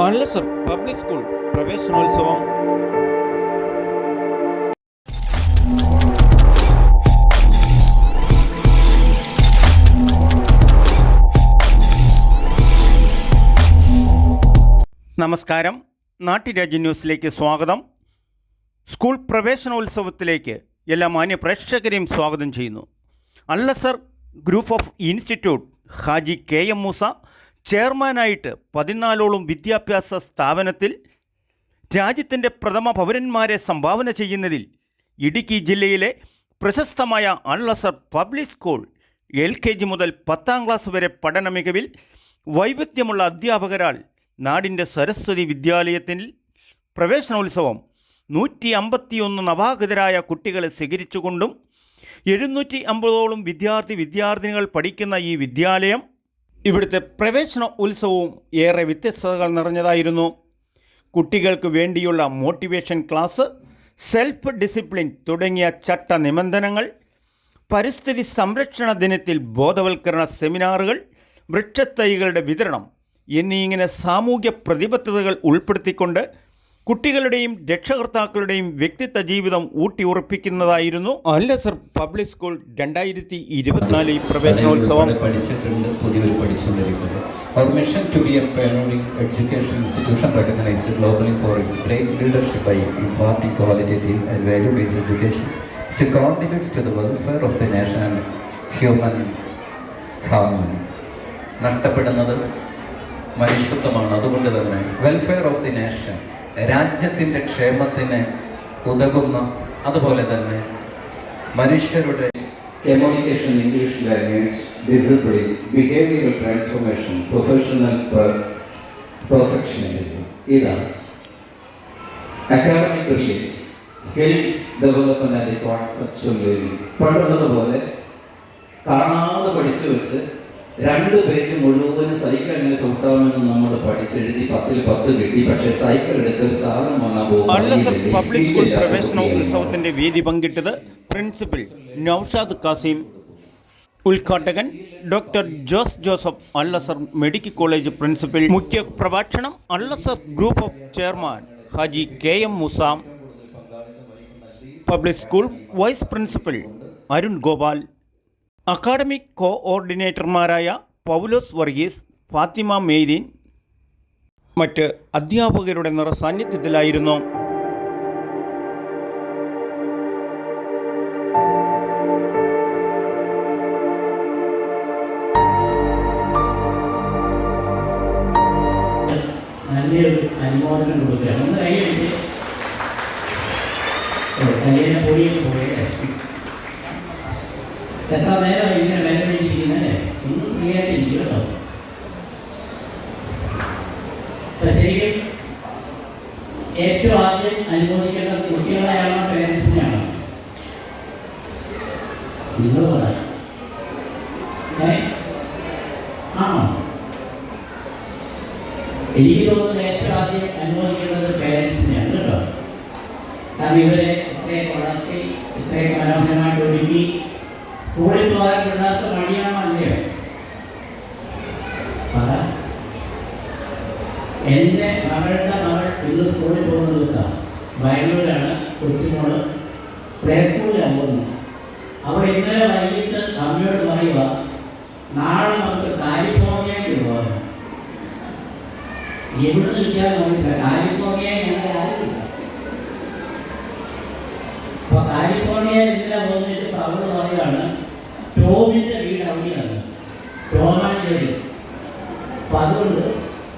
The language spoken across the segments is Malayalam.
ആൻലസർ പബ്ലിക് സ്കൂൾ പ്രവേശനോത്സവം. നമസ്കാരം. നാട്ടുരാജ്യ ന്യൂസിലേക്ക് സ്വാഗതം. സ്കൂൾ പ്രവേശനോത്സവത്തിലേക്ക് എല്ലാ മാന്യ പ്രേക്ഷകരെയും സ്വാഗതം ചെയ്യുന്നു. Al Azhar group of institute Haji K M Moosa ചെയർമാനായിട്ട് പതിനാലോളം വിദ്യാഭ്യാസ സ്ഥാപനത്തിൽ രാജ്യത്തിന്റെ പ്രഥമ പൗരന്മാരെ സംഭാവന ചെയ്യുന്നതിൽ ഇടുക്കി ജില്ലയിലെ പ്രശസ്തമായ Al Azhar public school L K G മുതൽ പത്താം ക്ലാസ് വരെ പഠന മികവിൽ വൈവിധ്യമുള്ള അധ്യാപകരാൽ നാടിന്റെ സരസ്വതി വിദ്യാലയത്തിൽ പ്രവേശനോത്സവം നൂറ്റി അമ്പത്തിയൊന്ന് നവാഗതരായ കുട്ടികളെ സ്വീകരിച്ചുകൊണ്ടും എഴുന്നൂറ്റി അമ്പതോളം വിദ്യാർത്ഥി വിദ്യാർത്ഥിനികൾ പഠിക്കുന്ന ഈ വിദ്യാലയം ഇവിടുത്തെ പ്രവേശന ഉത്സവവും ഏറെ വ്യത്യസ്തതകൾ നിറഞ്ഞതായിരുന്നു. കുട്ടികൾക്ക് വേണ്ടിയുള്ള മോട്ടിവേഷൻ ക്ലാസ് സെൽഫ് ഡിസിപ്ലിൻ തുടങ്ങിയ ചട്ട നിബന്ധനകൾ പരിസ്ഥിതി സംരക്ഷണ ദിനത്തിൽ ബോധവൽക്കരണ സെമിനാറുകൾ വൃക്ഷത്തൈകളുടെ വിതരണം എന്നീ ഇങ്ങനെ സാമൂഹ്യ പ്രതിബദ്ധതകൾ ഉൾപ്പെടുത്തിക്കൊണ്ട് കുട്ടികളുടെയും രക്ഷകർത്താക്കളുടെയും വ്യക്തിത്വ ജീവിതം ഊട്ടിയുറപ്പിക്കുന്നതായിരുന്നു അല്ലസർ പബ്ലിക് സ്കൂൾ രണ്ടായിരത്തി ഇരുപത്തിനാല് ഈ പ്രവേശനോത്സവം. പഠിച്ചിട്ടുണ്ട് പുതിയവർ പഠിച്ചുകൊണ്ടിരിക്കുന്നു. Mission to be a pioneer education institution recognised globally for its great leadership by imparting qualitative and value based education which contributes to the welfare of the nation and human harmony നഷ്ടപ്പെടുന്നത് മനുഷ്യത്വമാണ്. അതുകൊണ്ട് തന്നെ വെൽഫെയർ ഓഫ് ദി നേഷൻ രാജ്യത്തിന്റെ ക്ഷേമത്തിന് ഉതകുന്ന അതുപോലെ തന്നെ മനുഷ്യരുടെ communication English language discipline behavioural transformation professional perfectionism ഇതാണ് academic relates skills development and concept learning പണ്ടുള്ളത് പോലെ കാണാതെ പഠിച്ചു വെച്ച് രണ്ടു പേര് മുഴുവനും സൈക്കിൾ എങ്ങനെ ചവിട്ടാമെന്ന് നമ്മൾ പഠിച്ചെഴുതി പത്തിൽ പത്ത് കിട്ടി. പക്ഷേ സൈക്കിൾ എടുത്ത് സാധനം വന്നാൽ പോകും പബ്ലിക് സ്കൂൾ വേദി പങ്കിട്ടത് principal Naushad Kasim ഉദ്ഘാടകൻ doctor Jose Joseph Al Azhar medical college principal മുഖ്യ പ്രഭാഷണം Al Azhar group of chairman Haji K M Moosa public school vice principal Arun Gopal academic കോഓർഡിനേറ്റർമാരായ Paulose Varghese Fathima Maitheen മറ്റ് അധ്യാപകരുടെ നിറസാന്നിധ്യത്തിലായിരുന്നു നല്ലൊരു അനുമോദനം കൊടുക്കുകയാണ്. ഒന്ന് കൈ പോയല്ലേ എത്ര നേരം ഇങ്ങനെ വിലപിടിച്ചിരിക്കുന്നല്ലേ ഒന്ന് ഫ്രീ ആയിട്ടിരിക്കും കേട്ടോ. ശരിക്കും ഏറ്റവും ആദ്യം അനുമോദിക്കേണ്ടത് കുട്ടികളെയാണോ പേരൻസിനെയാണോ നിങ്ങൾ പറയാം ആണോ? എനിക്ക് തോന്നുന്നത് ഏറ്റവും ആദ്യം അനുമോദിക്കേണ്ടത് പേരൻസിനെയാണ് കേട്ടോ. കാരണം ഇവരെ ഇത്രയും വളർത്തി ഇത്രയും മനോഹരമായിട്ട് ഒരുക്കി സ്കൂളിൽ പോകാൻ പിള്ളേർക്ക് മടിയാണോ അല്ലയോ എന്റെ മകളുടെ മകൾ ഇന്ന് സ്കൂളിൽ പോകുന്ന ദിവസമാണ് ബാംഗ്ലൂരാണ് കൊച്ചുമോൾ പ്ലേ സ്കൂളിലാണ് പോകുന്നത്. അവൾ ഇന്നലെ വൈകിട്ട് അമ്മയോട് പറയുക നാളെ നമുക്ക് കാലിഫോർണിയയിൽ പോകാം. എവിടെ നിൽക്കാൻ നോക്കില്ല കാലിഫോർണിയ ഞങ്ങളുടെ ആരുമില്ല അപ്പൊ കാലിഫോർണിയ ഇന്നലെ പോകുന്നത് അവൾ പറയാണ് ടോമിന്റെ വീട് അവിടെയാണ്. ടോമാന്റെ വീട്. അപ്പൊ അതുകൊണ്ട്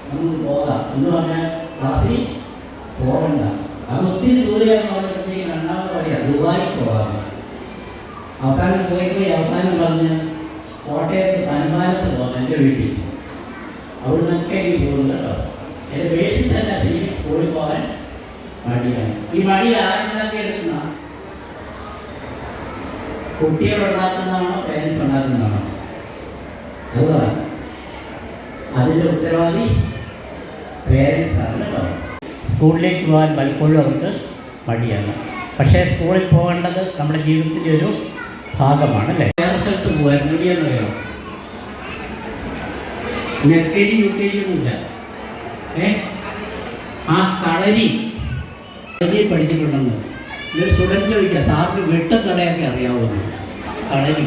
നമുക്ക് പോകാം. എന്ന് പറഞ്ഞാൽ ക്ലാസ്സിൽ പോകണ്ട. അത് ഒത്തിരി ദൂരെയാണ് പറഞ്ഞപ്പോഴത്തേക്ക് രണ്ടാമത് പറയാം ദുബായി പോകാം. അവസാനം പോയി പോയി അവസാനം പറഞ്ഞ് കോട്ടയത്ത് തൻപാലത്ത് പോകാം എന്റെ വീട്ടിൽ. അവിടുന്നൊക്കെ എനിക്ക് പോകുന്നു കേട്ടോ. എന്റെ ബേസിസ് അല്ല ശരിക്കും സ്കൂളിൽ പോകാൻ മടിയാണ്. ഈ മടി ആരുണ്ടാക്കി എടുക്കുന്ന കുട്ടികൾ ഉണ്ടാക്കുന്നതാണോ പേരൻസ് ഉണ്ടാക്കുന്നതാണോ? അത് പറ. അതിന്റെ ഉത്തരവാദി പേരൻസ് ആണ് കേട്ടോ. സ്കൂളിലേക്ക് പോകാൻ പലപ്പോഴും അവർക്ക് മടിയാണ്. പക്ഷേ സ്കൂളിൽ പോകേണ്ടത് നമ്മുടെ ജീവിതത്തിന്റെ ഒരു ഭാഗമാണ് അല്ലേ? വേറെ സ്ഥലത്ത് പോകാൻ മടിയെന്ന് വേണം L K G U K G ഒന്നുമില്ല. ഏ? ആ കളരി കളരി പഠിച്ചിട്ടുണ്ടെന്ന്? ഒരു സ്റ്റുഡന്റ് ചോദിക്കുക സാറിന് വെട്ടുകടയൊക്കെ അറിയാവുന്നു കളരി.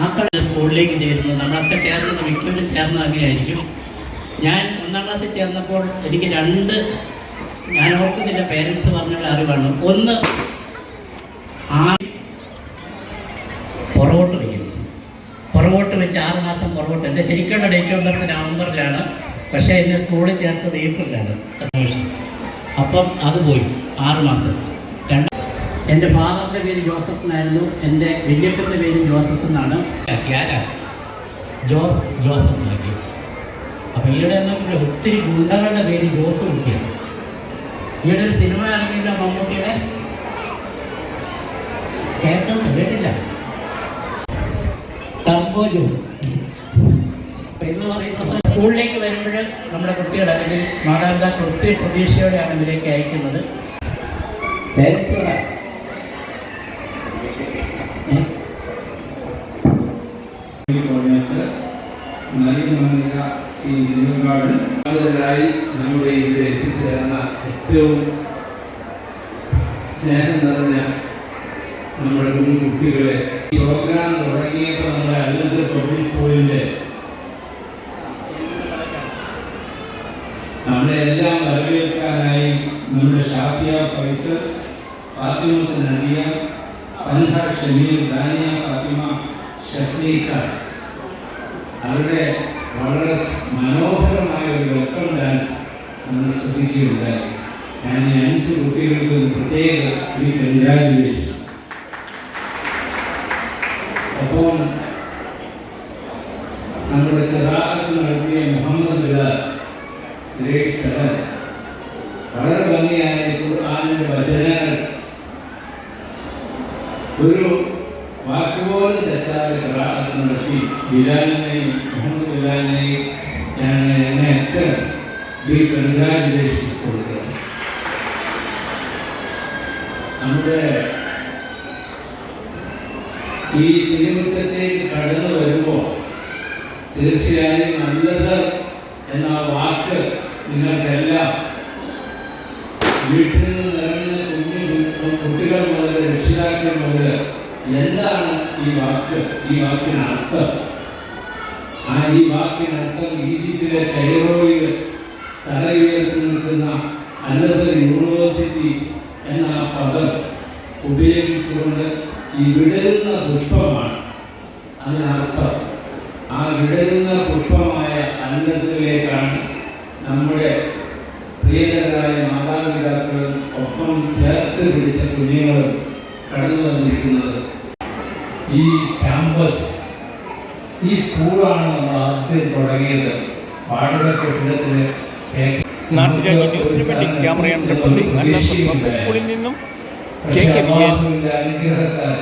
ആ കളരി സ്കൂളിലേക്ക് ചേരുന്നത് നമ്മളൊക്കെ ചേർന്നത് മിക്കവരും ചേർന്നത് അങ്ങനെയായിരിക്കും ഞാൻ ഒന്നാം ക്ലാസ്സിൽ ചേർന്നപ്പോൾ എനിക്ക് രണ്ട് ഞാൻ ഓർക്കുന്നില്ല പേരൻസ് പറഞ്ഞുള്ള അറിവാണ്. ഒന്ന് ആ പുറകോട്ട് വയ്ക്കും പുറകോട്ട് വെച്ച് ആറ് മാസം പുറകോട്ട് എന്റെ ശരിക്കുള്ള ഡേറ്റ് ഓഫ് ബർത്ത് നവംബറിലാണ്. പക്ഷേ എന്നെ സ്കൂളിൽ ചേർത്തത് ഏപ്രിലാണ്. അപ്പം അത് പോയി. ആറ് മാസം. രണ്ട് എന്റെ ഫാദറിന്റെ പേര് ജോസഫ് എന്നായിരുന്നു. എന്റെ വല്യപ്പന്റെ പേര് ജോസഫ് എന്നാണ്. ജോസ് ജോസഫ് നൽകി അപ്പോൾ ഈയിടെ എന്നൊക്കെ ഒത്തിരി ഗുണ്ടകളുടെ പേര് ജോസ് കുട്ടിയാണ് ഈയിടെ ഒരു സിനിമ ഇറങ്ങിയില്ല മമ്മൂട്ടിയുടെ. കേട്ടോ കേട്ടില്ല ടംബോ ജോസ്. അപ്പം എന്ന് പറയുന്നത് സ്കൂളിലേക്ക് വരുമ്പോൾ നമ്മുടെ കുട്ടികൾ അല്ലെങ്കിൽ മാതാപിതാക്കൾ ഒത്തിരി പ്രതീക്ഷയോടെയാണ് ഇവരേക്ക് അയക്കുന്നത്. പേരൻസ് പറ. ഏ? പറഞ്ഞിട്ട് നൽകുന്ന ഈ നിലപാട് കൂടുതലായി നമ്മുടെ ഇവിടെ എത്തിച്ചേർന്ന ഏറ്റവും സ്നേഹം നിറഞ്ഞ നമ്മുടെ കുട്ടികളെ ഈ പ്രോഗ്രാം തുടങ്ങിയപ്പോൾ നമ്മുടെ അല്ലസർ പബ്ലിക് സ്കൂളിന്റെ നമ്മളെ എല്ലാം വരവേൽക്കാനായി നമ്മുടെ ഷാഫിയ ഫൈസൽ ഫാത്തിമത്ത് നദിയ അൻഹ ഷമീർ ദാനിയ ഫാത്തിമ ഷഫീഖ. അവരുടെ വളരെ മനോഹരമായ ഒരു വെൽക്കം ഡാൻസ് നമ്മൾ ശ്രദ്ധിക്കുകയുണ്ടായി. ഞാൻ ഈ അഞ്ച് കുട്ടികൾക്ക് പ്രത്യേക ഒരു കൺഗ്രാജുലേഷൻ ഒപ്പം നമ്മുടെ ചെറാകത്ത് നടത്തിയ മുഹമ്മദ് ബിലാൽ സെവൻ വളരെ ഭംഗിയായ ഖുർആാനിന്റെ വചനങ്ങൾ. ഒരു വാക്കുപോലും തെറ്റാതെ ഖുർആൻ നടത്തി ബിലാലിനെയും മുഹമ്മദ് ബിലാലിനെയും ഞാൻ എന്നെ നമ്മുടെ ഈ തിരുമുറ്റത്തേക്ക് കടന്നു വരുമ്പോൾ തീർച്ചയായും നല്ലത് എന്ന വാക്ക് നിങ്ങൾക്കെല്ലാം വീട്ടിൽ നിന്ന് നിറഞ്ഞ കുഞ്ഞു കുട്ടികൾ മുതൽ രക്ഷിതാക്കൾ മുതൽ എന്താണ് ഈ വാക്ക് ഈ വാക്കിന് അർത്ഥം. ആ ഈ വാക്കിനർത്ഥം ഈജിപ്തിലെ കൈറോയിൽ തല ഉയർത്തി നിൽക്കുന്ന അലസർ യൂണിവേഴ്സിറ്റി എന്ന ആ പദം ഉപയോഗിച്ചുകൊണ്ട് ഈ വിടരുന്ന പുഷ്പമാണ്. അതിനർത്ഥം ആ വിടരുന്ന പുഷ്പമായ അന്നസിലേക്കാണ് നമ്മുടെ പ്രിയതരായ മാതാപിതാക്കളും ഒപ്പം ചേർത്ത് പിടിച്ച കുഞ്ഞുങ്ങളും കടന്നു വന്നിരിക്കുന്നത്. ഈ ക്യാമ്പസ് ഈ സ്കൂളാണ് നമ്മൾ ആദ്യം തുടങ്ങിയത്. വാടക കെട്ടിടത്തിന് നാട്ടുരാജ്യ ന്യൂസിന് വേണ്ടി റിപ്പബ്ലിക് അന്നസർ സ്കൂളിൽ നിന്നും കെ കെ വിജയൻ. അനുഗ്രഹത്താൽ